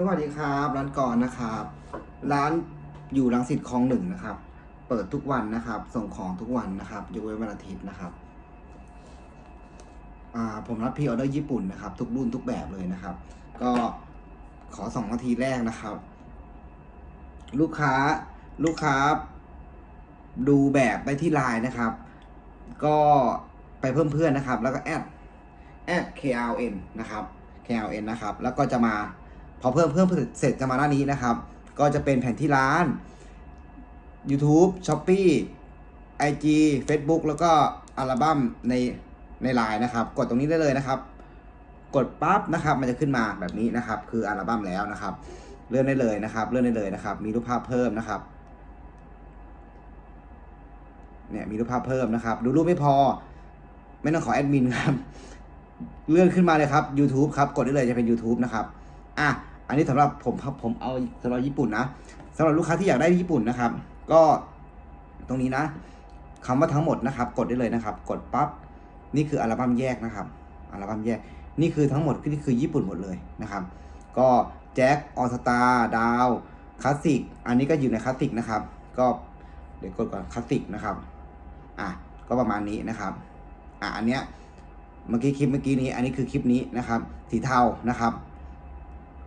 สวัสดีครับ ร้านก่อนนะครับ ร้านอยู่รังสิตคลองหนึ่งนะครับ เปิดทุกวันนะครับ ส่งของทุกวันนะครับยกเว้นวันอาทิตย์นะครับผมรับพรีออเดอร์ญี่ปุ่นนะครับ ทุกรุ่นทุกแบบเลยนะครับ ก็ขอสองนาทีแรกนะครับ ลูกค้าลูกค้า ดูแบบไปที่ไลน์นะครับ ก็ไปเพิ่มเพื่อนนะครับ แล้วก็แอดแอด KLN นะครับ KLN นะครับ แล้วก็จะมา พอเพิ่มเพิ่มเสร็จจะมาหน้านี้นะครับ ก็จะเป็นแผนที่ร้าน YouTube Shopee IG Facebook แล้วก็อัลบั้มในในไลน์นะครับ กดตรงนี้ได้เลยนะครับ กดปั๊บนะครับ มันจะขึ้นมาแบบนี้นะครับ คืออัลบั้มแล้วนะครับ เลื่อนได้เลยนะครับ เลื่อนได้เลยนะครับ มีรูปภาพเพิ่มนะครับเนี่ยมีรูปภาพเพิ่มนะครับ ดูรูปไม่พอ ไม่ต้องขอแอดมินครับ เลื่อนขึ้นมาเลยครับ YouTube ครับ กดได้เลยจะเป็น YouTube นะครับ อะ อันนี้สำหรับผมครับผมเอาสำหรับญี่ปุ่นนะสำหรับลูกค้าที่อยากได้ญี่ปุ่นนะครับ ก็ตรงนี้นะคำว่าทั้งหมดนะครับ กดได้เลยนะครับ กดปั๊บนี่คืออัลบั้มแยกนะครับอัลบั้มแยก นี่คือทั้งหมดนี่คือญี่ปุ่นหมดเลยนะครับ ก็แจ็คออสตาดาวคลาสสิกอันนี้ก็อยู่ในคลาสสิกนะครับ ก็เดี๋ยวกดก่อนคลาสสิกนะครับอะก็ประมาณนี้นะครับอะอันเนี้ยเมื่อกี้คลิปเมื่อกี้นี้ อันนี้คือคลิปนี้นะครับ สีเทานะครับ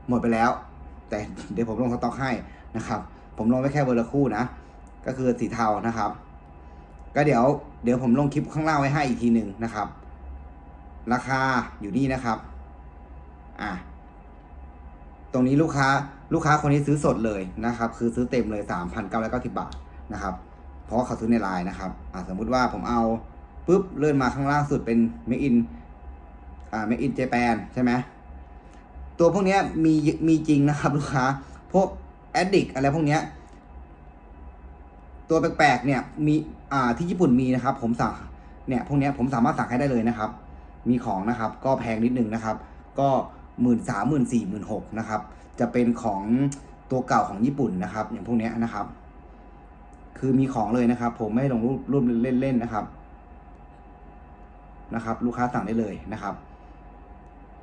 หมดไปแล้ว แต่เดี๋ยวผมลงสต็อกให้นะครับ ผมลงไว้แค่เวอร์ละคู่นะ ก็คือสีเทานะครับ ก็เดี๋ยวเดี๋ยวผมลงคลิปข้างล่างไว้ให้อีกทีหนึ่งนะครับ ราคาอยู่นี่นะครับ อะตรงนี้ลูกค้าลูกค้าคนนี้ซื้อสดเลยนะครับ คือซื้อเต็มเลยสามพันเก้าร้อยเก้าสิบาทนะครับ เพราะเขาซื้อในไลน์นะครับอะสมมุติว่าผมเอาปุ๊บเลื่อนมาข้างล่างสุดเป็น Make in อ่า Make in Japan ใช่ไหม ตัวพวกนี้มีมีจริงนะครับลูกค้า พวก addict อะไรพวกนี้ตัวแปลกๆเนี่ยมีอ่าที่ญี่ปุ่นมีนะครับ ผมสั่งเนี่ยพวกนี้ผมสามารถสั่งให้ได้เลยนะครับ มีของนะครับ ก็แพงนิดนึงนะครับ ก็หมื่นสามหมื่นสี่หมื่นหกนะครับ จะเป็นของตัวเก่าของญี่ปุ่นนะครับ อย่างพวกนี้นะครับ คือมีของเลยนะครับ ผมไม่ลงรูปรูปเล่นๆนะครับนะครับ ลูกค้าสั่งได้เลยนะครับ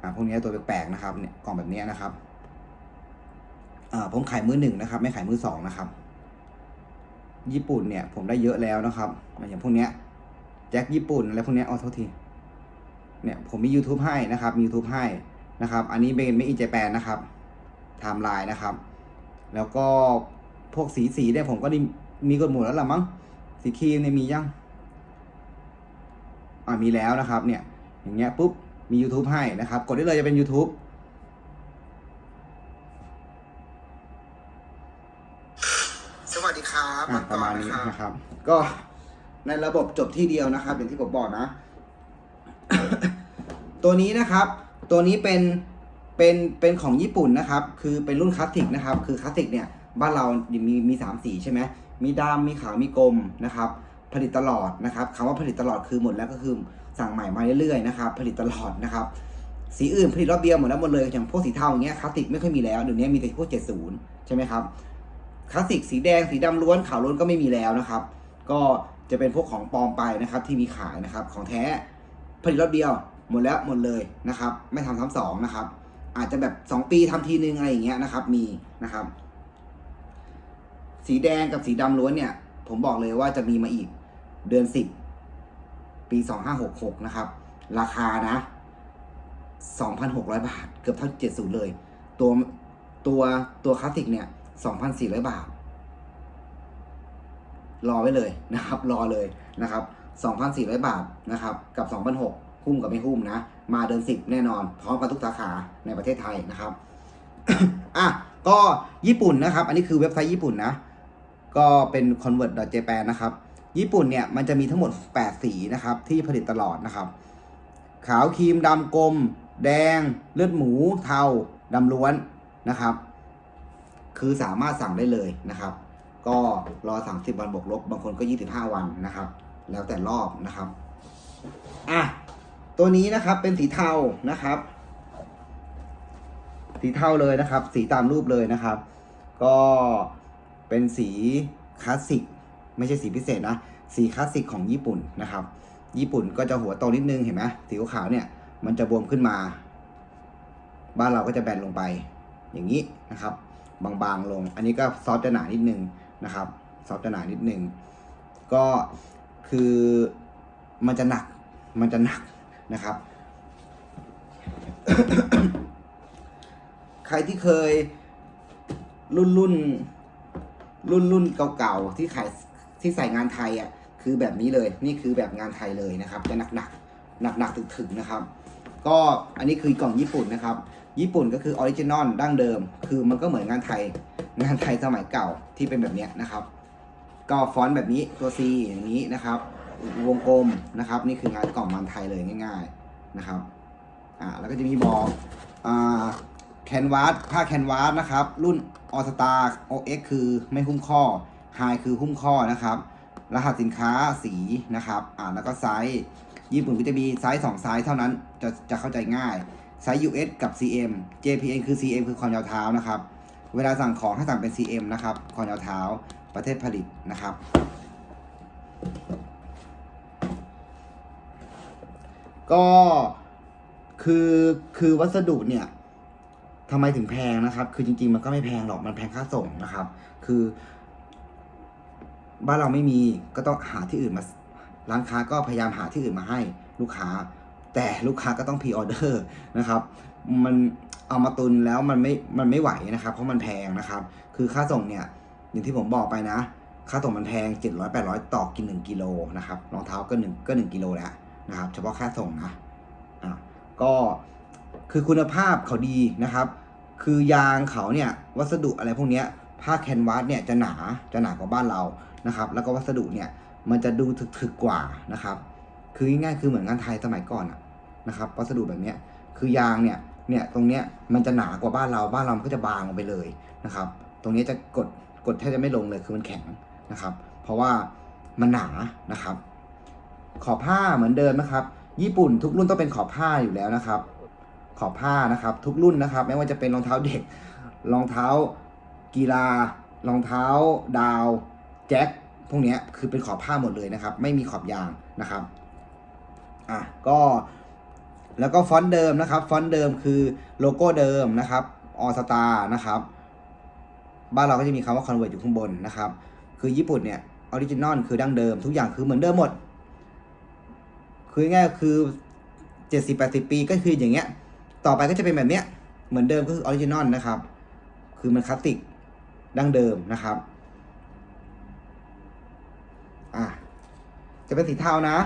อ่าพวกนี้ตัวแปลกๆนะครับเนี่ยกล่องแบบนี้นะครับอ่าผมขายมือหนึ่งนะครับ ไม่ขายมือสองนะครับ ญี่ปุ่นเนี่ย ผมได้เยอะแล้วนะครับอย่างพวกเนี้ยแจ็คญี่ปุ่นอะไรพวกนี้ยเอาโทษทีเนี่ยผมมี YouTube ให้นะครับมี YouTube ให้นะครับ อันนี้เป็นไม่อินเจแปนนะครับไทม์ไลน์นะครับ แล้วก็พวกสีสีเนี่ยผมก็มีกดหมดแล้วล่ะมั้งสีครีมเนี่ยมียังอ่ามีแล้วนะครับ เนี่ย อย่างเงี้ยปุ๊บ มี YouTube ให้นะครับ กดได้เลยจะเป็น YouTube สวัสดีครับอะประมาณนี้นะครับ ก็ในระบบจบที่เดียวนะครับ อย่างที่ผมบอกนะ ตัวนี้นะครับ ตัวนี้เป็นเป็นเป็นของญี่ปุ่นนะครับ คือเป็นรุ่นคลาสสิกนะครับ คือคลาสสิกเนี่ยบ้านเรามีมีสามสีใช่ไหมมีดำมีขาวมีกลมนะครับ ผลิตตลอดนะครับคำว่าผลิตตลอดคือหมดแล้วก็คือ สั่งใหม่มาเรื่อยๆนะครับผลิตตลอดนะครับสีอื่นผลิตรอบเดียวหมดแล้วหมดเลยอย่างพวกสีเทาอย่างเงี้ยคลาสสิกไม่ค่อยมีแล้วเดี๋ยวนี้มีแต่พวก 70 ใช่ไหมครับคลาสสิกสีแดงสีดำล้วนขาวล้วนก็ไม่มีแล้วนะครับ ก็จะเป็นพวกของปลอมไปนะครับที่มีขายนะครับของแท้ผลิตรอบเดียวหมดแล้วหมดเลยนะครับ ไม่ทำซ้ำสองนะครับ อาจจะแบบ 2 ปีทำทีนึงอะไรอย่างเงี้ยนะครับมีนะครับ สีแดงกับสีดำล้วนเนี่ย ผมบอกเลยว่าจะมีมาอีกเดือนสิบ ปี 2566 นะครับ ราคานะ 2,600 บาท เกือบเท่า 70 เลย ตัวตัวตัวคลาสสิกเนี่ย 2,400 บาท รอไว้เลยนะครับ รอเลยนะครับ 2,400 บาทนะครับ กับ 2,600หุ้มกับไม่หุ้มนะ มาเดือน10แน่นอน พร้อมกับทุกสาขาในประเทศไทยนะครับ อะ ก็ญี่ปุ่นนะครับ อันนี้คือเว็บไซต์ญี่ปุ่นนะ ก็เป็น convert.japan นะครับ ญี่ปุ่นเนี่ยมันจะมีทั้งหมด 8 สีนะครับที่ผลิตตลอดนะครับ ขาวครีมดำกลม แดง เลือดหมู เทาดำล้วนนะครับ คือสามารถสั่งได้เลยนะครับ ก็รอ30วันบวกลบบางคนก็ 25 วันนะครับ แล้วแต่รอบนะครับอะตัวนี้นะครับเป็นสีเทานะครับ สีเทาเลยนะครับ สีตามรูปเลยนะครับ ก็เป็นสีคลาสสิก ไม่ใช่สีพิเศษนะ สีคลาสสิกของญี่ปุ่นนะครับ ญี่ปุ่นก็จะหัวโตนิดนึงเห็นไหมสีขาวเนี่ยมันจะบวมขึ้นมา บ้านเราก็จะแบนลงไป อย่างนี้นะครับ บางๆลง อันนี้ก็ซอฟจะหนานิดนึงนะครับ ซอฟจะหนานิดนึง ก็คือมันจะหนัก มันจะหนักนะครับ ใครที่เคยรุ่นรุ่นรุ่นรุ่นเก่าๆที่ขาย ที่ใส่งานไทยอะคือแบบนี้เลยนี่คือแบบงานไทยเลยนะครับจะหนักหนักหนักหนักๆถึกนะครับ ก็อันนี้คือกล่องญี่ปุ่นนะครับ ญี่ปุ่นก็คือออริจินอลดั้งเดิม คือมันก็เหมือนงานไทย งานไทยสมัยเก่าที่เป็นแบบเนี้ยนะครับ ก็ฟอนต์แบบนี้ตัว C อย่างนี้นะครับ วงกลมนะครับ นี่คืองานกล่องมันไทยเลยง่าย ๆนะครับอ่าแล้วก็จะมีบอกอ่าแคนวาสผ้าแคนวาสนะครับ รุ่นออสตา OX คือไม่หุ้มข้อ High คือหุ้มข้อนะครับ รหัสสินค้าสีนะครับ อ่าแล้วก็ไซส์ญี่ปุ่นก็จะมีไซส์2ไซส์เท่านั้นจะจะเข้าใจง่ายไซส์ US กับ CM JPN คือ CM คือความยาวเท้านะครับ เวลาสั่งของให้สั่งเป็น CM นะครับ ความยาวเท้าประเทศผลิตนะครับ ก็คือคือวัสดุเนี่ยทำไมถึงแพงนะครับ คือจริงๆมันก็ไม่แพงหรอกมันแพงค่าส่งนะครับ คือ บ้านเราไม่มีก็ต้องหาที่อื่นมา ร้านค้าก็พยายามหาที่อื่นมาให้ลูกค้า แต่ลูกค้าก็ต้องพรีออเดอร์นะครับ มันเอามาตุนแล้วมันไม่ มันไม่ไหวนะครับ เพราะมันแพงนะครับ คือค่าส่งเนี่ยอย่างที่ผมบอกไปนะ ค่าส่งมันแพง 700 800 ต่อกิน 1กิโลนะครับรองเท้าก็1ก็1กิโลแล้วนะครับ เฉพาะค่าส่งนะอะก็คือคุณภาพเขาดีนะครับ คือยางเขาเนี่ยวัสดุอะไรพวกนี้ผ้าแคนวาสเนี่ยจะหนาจะหนากว่าบ้านเรา นะครับ แล้วก็วัสดุเนี่ยมันจะดูถึกๆกว่านะครับ คือง่ายๆคือเหมือนงานไทยสมัยก่อนอะนะครับวัสดุแบบเนี้ยคือยางเนี่ยเนี่ยตรงเนี้ยมันจะหนากว่าบ้านเราบ้านเรามันก็จะบางลงไปเลยนะครับ ตรงนี้จะกดกดแทบจะไม่ลงเลยคือมันแข็งนะครับ เพราะว่ามันหนานะครับ ขอบผ้าเหมือนเดิมนะครับ ญี่ปุ่นทุกรุ่นต้องเป็นขอบผ้าอยู่แล้วนะครับ ขอบผ้านะครับ ทุกรุ่นนะครับ ไม่ว่าจะเป็นรองเท้าเด็ก รองเท้ากีฬารองเท้าดาว แจ็คพวกนี้คือเป็นขอบผ้าหมดเลยนะครับ ไม่มีขอบยางนะครับอะก็แล้วก็ฟอนต์เดิมนะครับ ฟอนต์เดิมคือโลโก้เดิมนะครับออสตานะครับ บ้านเราก็จะมีคำว่า convert อยู่ข้างบนนะครับ คือญี่ปุ่นเนี่ยออริจินอลคือดั้งเดิม ทุกอย่างคือเหมือนเดิมหมด คือง่ายคือเจ็ดสิบแปดสิบปีก็คืออย่างเงี้ย ต่อไปก็จะเป็นแบบเนี้ยเหมือนเดิมก็คือออริจินอลนะครับ คือมันคลาสสิกดั้งเดิมนะครับ จะเป็นสีเทานะ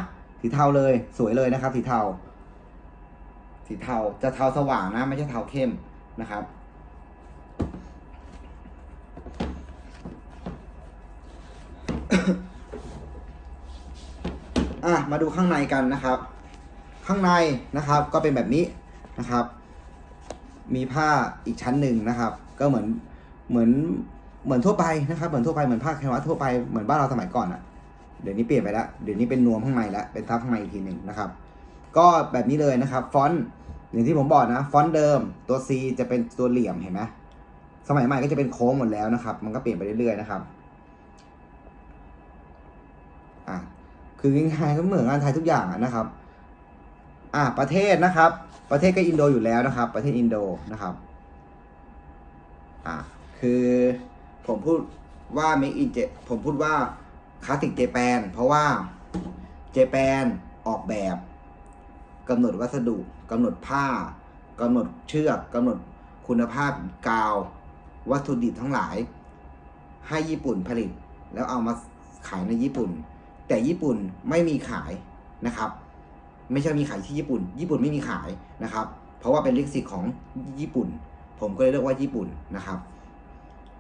สีเทาเลย สวยเลยนะครับ สีเทา สีเทาจะเทาสว่างนะ ไม่ใช่เทาเข้มนะครับ อะมาดูข้างในกันนะครับ ข้างในนะครับ ก็เป็นแบบนี้นะครับ มีผ้าอีกชั้นหนึ่งนะครับ ก็เหมือนเหมือนเหมือนทั่วไปนะครับ เหมือนทั่วไปเหมือนผ้าแคนวาสทั่วไปเหมือนบ้านเราสมัยก่อนอะ เดี๋ยวนี้เปลี่ยนไปแล้วเดี๋ยวนี้เป็นนวมข้างในแล้วเป็นทับข้างในอีกทีหนึ่งนะครับ ก็แบบนี้เลยนะครับ ฟอนต์อย่างที่ผมบอกนะ ฟอนต์เดิมตัว C จะเป็นตัวเหลี่ยมเห็นไหมสมัยใหม่ก็จะเป็นโค้งหมดแล้วนะครับ มันก็เปลี่ยนไปเรื่อยๆนะครับอะคือง่ายๆก็เหมือนงานไทยทุกอย่างนะครับ อะประเทศนะครับ ประเทศก็อินโดอยู่แล้วนะครับ ประเทศอินโดนะครับอะคือผมพูดว่า make in J ผมพูดว่า คลาสสิกเจแปนเพราะว่าเจแปนออกแบบกำหนดวัสดุกำหนดผ้ากำหนดเชือกกำหนดคุณภาพกาว วัตถุดิบทั้งหลาย ให้ญี่ปุ่นผลิต แล้วเอามาขายในญี่ปุ่น แต่ญี่ปุ่นไม่มีขายนะครับ ไม่ใช่มีขายที่ญี่ปุ่น ญี่ปุ่นไม่มีขายนะครับ เพราะว่าเป็นลิขสิทธิ์ของญี่ปุ่น ผมก็เลยเรียกว่าญี่ปุ่นนะครับ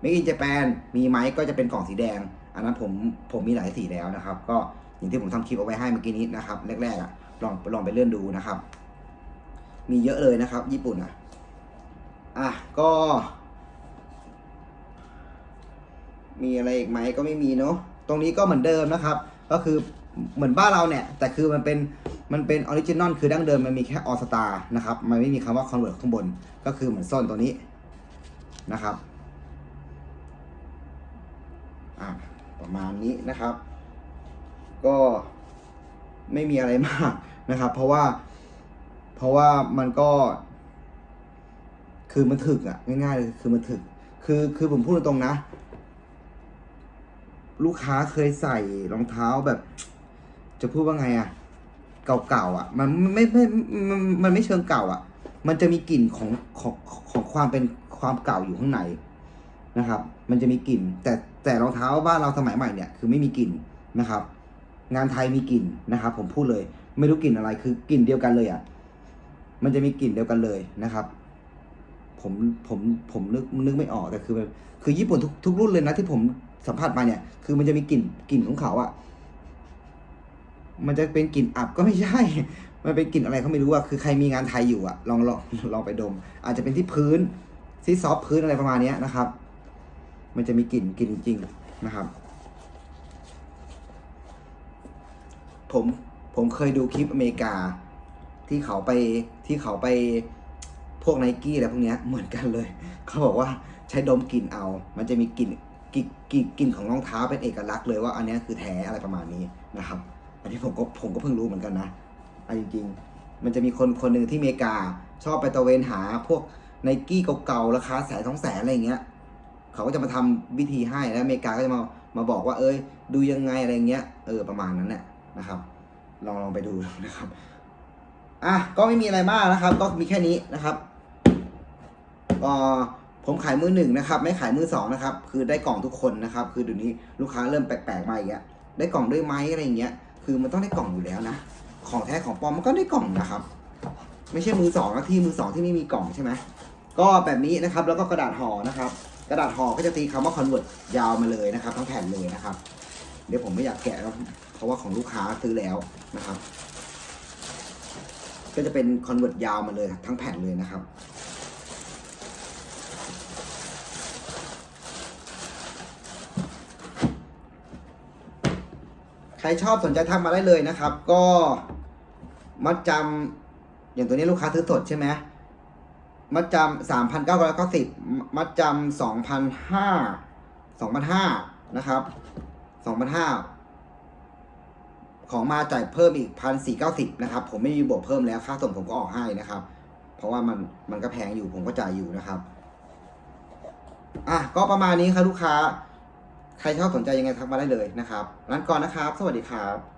Make in Japan มีไหมก็จะเป็นกล่องสีแดง อันนั้นผมผมมีหลายสีแล้วนะครับ ก็อย่างที่ผมทำคลิปเอาไว้ให้เมื่อกี้นี้นะครับแรกๆอะลองลองไปเลื่อนดูนะครับ มีเยอะเลยนะครับ ญี่ปุ่นอะอะก็ มีอะไรอีกไหมก็ไม่มีเนาะตรงนี้ก็เหมือนเดิมนะครับ ก็คือเหมือนบ้านเราเนี่ย แต่คือมันเป็นมันเป็นออริจินอลคือดั้งเดิมมันมีแค่ออสตานะครับ มันไม่มีคำว่าคอนเวิร์ตข้างบน ก็คือเหมือนส้นตัวนี้นะครับ มาณนี้นะครับ ก็ไม่มีอะไรมากนะครับ เพราะว่า เพราะว่ามันก็ คือมันถึกอะง่ายๆเลยคือมันถึก คือคือผมพูดตรงๆนะ ลูกค้าเคยใส่รองเท้าแบบ จะพูดว่าไงอะเก่าๆอะมันไม่ไม่มันมันไม่เชิงเก่าอะมันจะมีกลิ่นของของของความเป็นความเก่าอยู่ข้างในนะครับ มันจะมีกลิ่น แต่ แต่รองเท้าบ้านเราสมัยใหม่เนี่ยคือไม่มีกลิ่นนะครับ งานไทยมีกลิ่นนะครับ ผมพูดเลย ไม่รู้กลิ่นอะไรคือกลิ่นเดียวกันเลยอะมันจะมีกลิ่นเดียวกันเลยนะครับ ผมผมผมนึกนึกไม่ออกแต่คือแบบคือญี่ปุ่นทุกทุกรุ่นเลยนะที่ผมสัมผัสมาเนี่ย คือมันจะมีกลิ่นกลิ่นของเขาอะมันจะเป็นกลิ่นอับก็ไม่ใช่ มันเป็นกลิ่นอะไรเขาไม่รู้อะคือใครมีงานไทยอยู่อะลองลองลองไปดม อาจจะเป็นที่พื้นที่ซอฟพื้นอะไรประมาณนี้นะครับ มันจะมีกลิ่นกลิ่นจริงๆนะครับ ผมผมเคยดูคลิปอเมริกา ที่เขาไปที่เขาไปพวกไนกี้อะไรพวกเนี้ยเหมือนกันเลย เขาบอกว่าใช้ดมกลิ่นเอา มันจะมีกลิ่นกลิ่นกลิ่นของรองเท้าเป็นเอกลักษณ์เลยว่าอันนี้คือแท้อะไรประมาณนี้นะครับ อันนี้ผมก็ผมก็เพิ่งรู้เหมือนกันนะอันจริงๆ มันจะมีคนคนหนึ่งที่อเมริกา ชอบไปตะเวนหาพวกไนกี้เก่าๆราคาแสนสองแสนอะไรเงี้ย เขาก็จะมาทำวิธีให้แล้วอเมริกาก็จะมามาบอกว่า เอ้ย ดูยังไงอะไรเงี้ยเออประมาณนั้นแหละนะครับ ลองลองไปดูนะครับอะก็ไม่มีอะไรมากนะครับ ก็มีแค่นี้นะครับเอ่อผมขายมือหนึ่งนะครับ ไม่ขายมือสองนะครับ คือได้กล่องทุกคนนะครับ คือเดี๋ยวนี้ลูกค้าเริ่มแปลกๆมาอีกแล้วได้กล่องด้วยไหมอะไรเงี้ย คือมันต้องได้กล่องอยู่แล้วนะ ของแท้ของปลอมมันก็ได้กล่องนะครับ ไม่ใช่มือสองนะที่มือสองที่ไม่มีกล่องใช่ไหมก็แบบนี้นะครับ แล้วก็กระดาษห่อนะครับ กระดาษห่อก็จะตีคำว่า convert ยาวมาเลยนะครับ ทั้งแผ่นเลยนะครับ เดี๋ยวผมไม่อยากแกะแล้วเพราะว่าของลูกค้าซื้อแล้วนะครับ ก็จะเป็น convert ยาวมาเลยทั้งแผ่นเลยนะครับใครชอบสนใจทักมาได้เลยนะครับ ก็มัดจำอย่างตัวนี้ลูกค้าซื้อสดใช่ไหม มัดจำสามพันเก้าร้อยเก้าสิบมัดจำสองพันห้าสองพันห้านะครับสองพันห้าของมาจ่ายเพิ่มอีกพันสี่เก้าสิบนะครับ ผมไม่มีบวกเพิ่มแล้วค่าส่งผมก็ออกให้นะครับ เพราะว่ามันมันก็แพงอยู่ผมก็จ่ายอยู่นะครับอะก็ประมาณนี้ครับลูกค้า ใครชอบสนใจยังไงทักมาได้เลยนะครับงั้นก่อนนะครับ สวัสดีครับ